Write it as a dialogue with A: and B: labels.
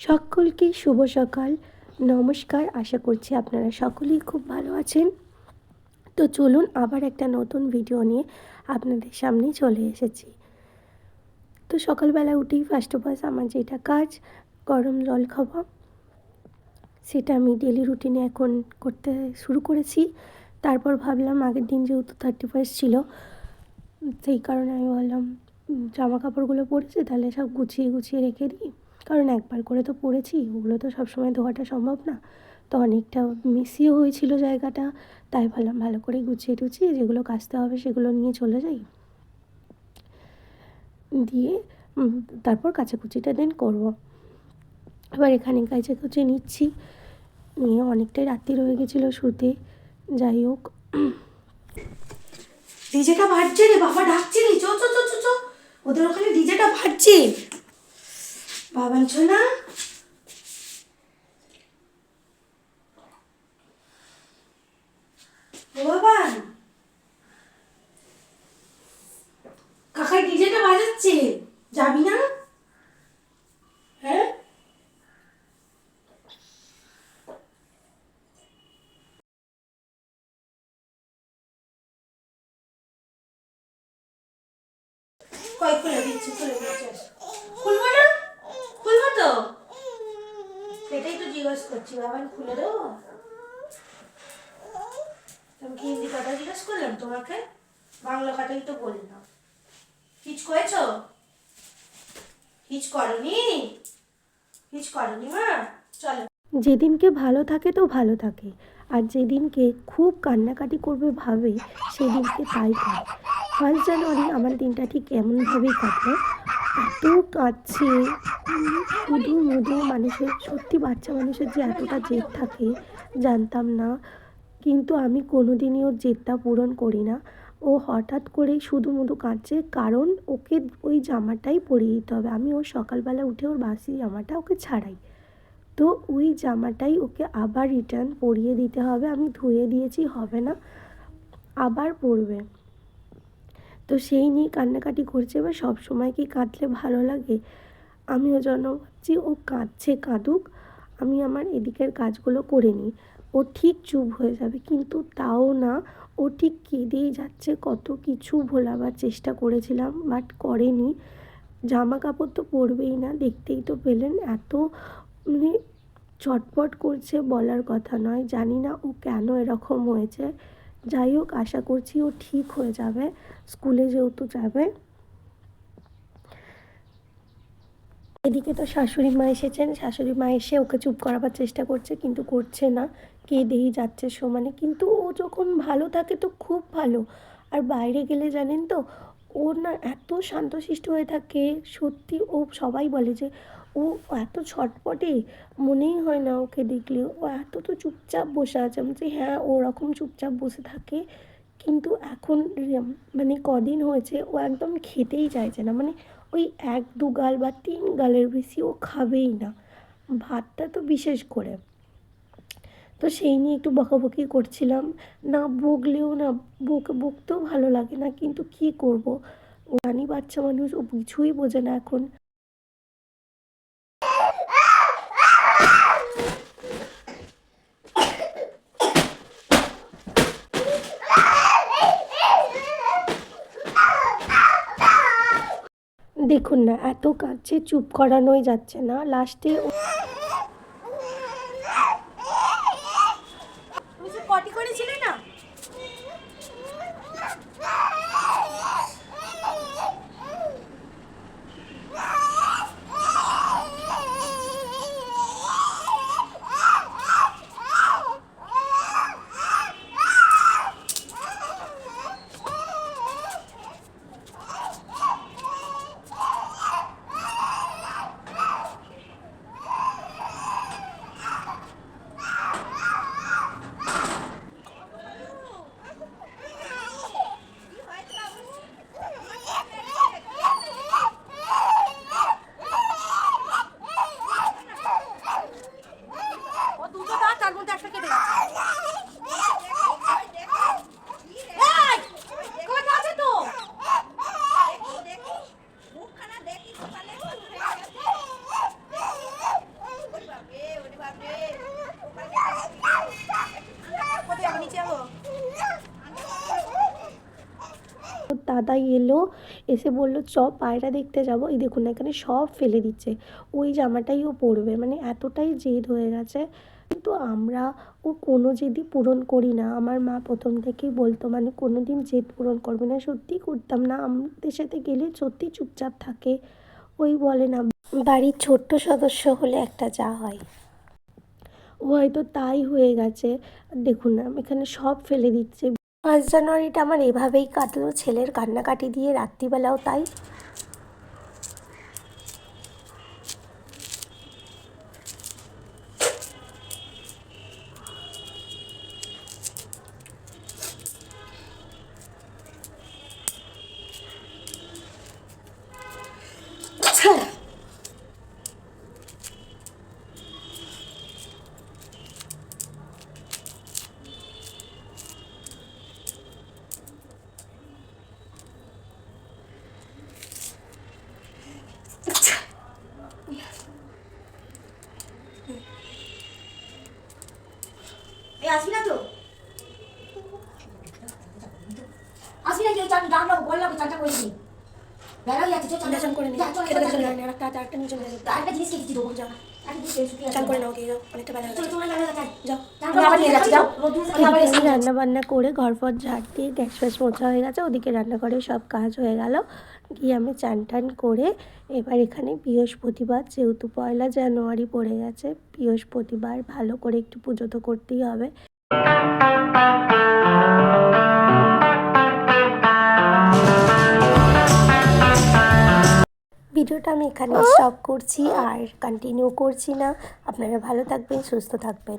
A: সকলকে শুভ সকাল। নমস্কার, আশা করছি আপনারা সকলেই খুব ভালো আছেন। তো চলুন আবার একটা নতুন ভিডিও নিয়ে আপনাদের সামনে চলে এসেছি। তো সকালবেলা উঠেই ফার্স্ট অফ অল আমার যেটা কাজ, গরম জল খাওয়া, সেটা আমি ডেলি রুটিনে এখন করতে শুরু করেছি। তারপর ভাবলাম আগের দিন যেহেতু থার্টি ফার্স্ট ছিল, সেই কারণে আমি বললাম জামা কাপড়গুলো পরেছি, তাহলে সব গুছিয়ে গুছিয়ে রেখে দিই। কারণ একবার করে তো পড়েছি, ওগুলো তো সবসময় ধোয়াটা সম্ভব না। তো অনেকটা মিসিও হয়েছিল জায়গাটা, তাই ভাবলাম ভালো করে গুছিয়ে টুছিয়ে যেগুলো কাচতে হবে সেগুলো নিয়ে চলে যাই। দিয়ে তারপর কাচাকুচিটা দেন করব। এবার এখানে কাচাকুচি নিচ্ছি। নিয়ে অনেকটাই রাত্রি রয়ে গেছিল শুতে, যাই হোক।
B: ডিজেটা বাজছে রে বাবা, ডাকছে রে চো চো চো চো। ওদের ওখানে ডিজেটা বাজছে। বাবান ছো না? ও বাবান কাকাই বাজাচ্ছে। যাবি না? হ্যাঁ? কয় খুলে, দিচ্ছি খুলে, দিচ্ছি। খুলবো না খুলবো তো সেটাই করছি বাবান খুলে দেবো? আমি কি হিন্দি কথা জিজ্ঞেস করলাম তোমাকে বাংলা কথাই তো বললাম হিচ হিচ করনি? হিচ করনি মা? চলো।
A: যেদিনকে ভালো থাকে তো ভালো থাকে। আর যেদিনকে খুব কান্নাকাটি করবে ভাবে, সেদিনকে তাই করে। ফার্স্ট জানুয়ারি আমার দিনটা ঠিক এমনভাবেই কাটলো। এত কাছে শুধু মধু মানুষের, সত্যি বাচ্চা মানুষের যে এতটা জেদ থাকে, জানতাম না। কিন্তু আমি কোনোদিনই ওর জেদটা পূরণ করি না। ও হঠাৎ করেই শুধু মধু কাঁদছে, কারণ ওকে ওই জামাটাই পরিয়ে দিতে হবে। আমি ওর সকালবেলা উঠে ওর বাসি জামাটা ওকে ছাড়াই। তো ওই জামাটাই ওকে আবার রিটার্ন পরিয়ে দিতে হবে। আমি ধুয়ে দিয়েছি, হবে না। আবার পরবে। তো সেই নিয়ে কান্নাকাটি করছে, এবার সব সময় কি কাঁদলে ভালো লাগে? আমিও যেন ভাবছি ও কাঁদছে কাঁদুক, আমি আমার এদিকের কাজগুলো করে নিই। ও ঠিক চুপ হয়ে যাবে, কিন্তু তাও না, ও ঠিক কেঁদেই যাচ্ছে। কত কিছু ভোলাবার চেষ্টা করেছিলাম, বাট করেনি। জামা কাপড় তো পরবেই না, দেখতেই তো পেলেন, এত মানে চটপট করছে বলার কথা নয়। জানি না ও কেন এরকম হয়েছে। যাই হোক, আশা করছি ও ঠিক হয়ে যাবে, স্কুলে যেহেতু যাবে। এদিকে তো শাশুড়ি মা এসেছেন, শাশুড়ি মা এসে ওকে চুপ করাবার চেষ্টা করছে, কিন্তু করছে না। কে কেঁদেই যাচ্ছে সমানে, কিন্তু ও যখন ভালো থাকে তো খুব ভালো। আর বাইরে গেলে জানেন তো ও না এত শান্তশিষ্ট হয়ে থাকে, সত্যি ও সবাই বলে যে ও এত ছটপটে, মনেই হয় না ওকে দেখলে। ও এত তো চুপচাপ বসে আছে। আমি বলছি হ্যাঁ ওরকম চুপচাপ বসে থাকে। কিন্তু এখন মানে কদিন হয়েছে, ও একদম খেতেই চাইছে না। মানে ওই এক, দু গাল বা তিন গালের বেশি ও খাবেই না। ভাতটা তো বিশেষ করে। তো সেই নিয়ে একটু বকাবকি করছিলাম। না বকলেও না, বক বকতেও ভালো লাগে না। কিন্তু কি করব? রানী বাচ্চা মানুষ, ও কিছুই বোঝে না এখন। দেখুন না এত কাঁদছে চুপ করানোই যাচ্ছে না। লাস্টে দাদা এলো, এসে বলল, চ, পায়রা দেখতে যাব। এই দেখুন না এখানে সব ফেলে দিচ্ছে। ওই জামাটাই ও পরবে মানে এতটাই জেদ হয়ে গেছে। কিন্তু আমরা ও কোনো জেদই পূরণ করি না। আমার মা প্রথম থেকেই বলতো মানে কোনো দিন জেদ পূরণ করবে না। সত্যিই করতাম না, আমাদের সাথে গেলে সত্যি চুপচাপ থাকে। ওই বলে না, বাড়ির ছোট্ট সদস্য হলে একটা যা হয়। ও হয়তো তাই হয়ে গেছে। দেখুন না, এখানে সব ফেলে দিচ্ছে। ফার্স্ট জানুয়ারিটা আমার এভাবেই কাটলো। ছেলের কান্নাকাটি দিয়ে রাত্রিবেলাও তাই
B: এই আসবি না তো ডাকলাম বললাম করে দিই চল
A: চান করে খেতে
B: চল,
A: একটা চলে
B: আরেকটা জিনিস দেবো যাও
A: চান করে নাও যাও। অনেকটা বেলা
B: যাও, আবার নিয়ে যাচ্ছি, যাও। আমি
A: রান্না বান্না করে ঘর ফর ঝাড় দিয়ে গ্যাস ফ্যাস মোছা হয়ে গেছে ওদিকে রান্নাঘরে সব কাজ হয়ে গেল। গিয়ে আমি চান টান করে এবার এখানে বৃহস্পতিবার যেহেতু পয়লা জানুয়ারি পড়ে গেছে বৃহস্পতিবার ভালো করে একটু পুজো তো করতেই হবে। ভিডিওটা আমি এখানে স্টপ করছি আর কন্টিনিউ করছি না। আপনারা ভালো থাকবেন সুস্থ থাকবেন।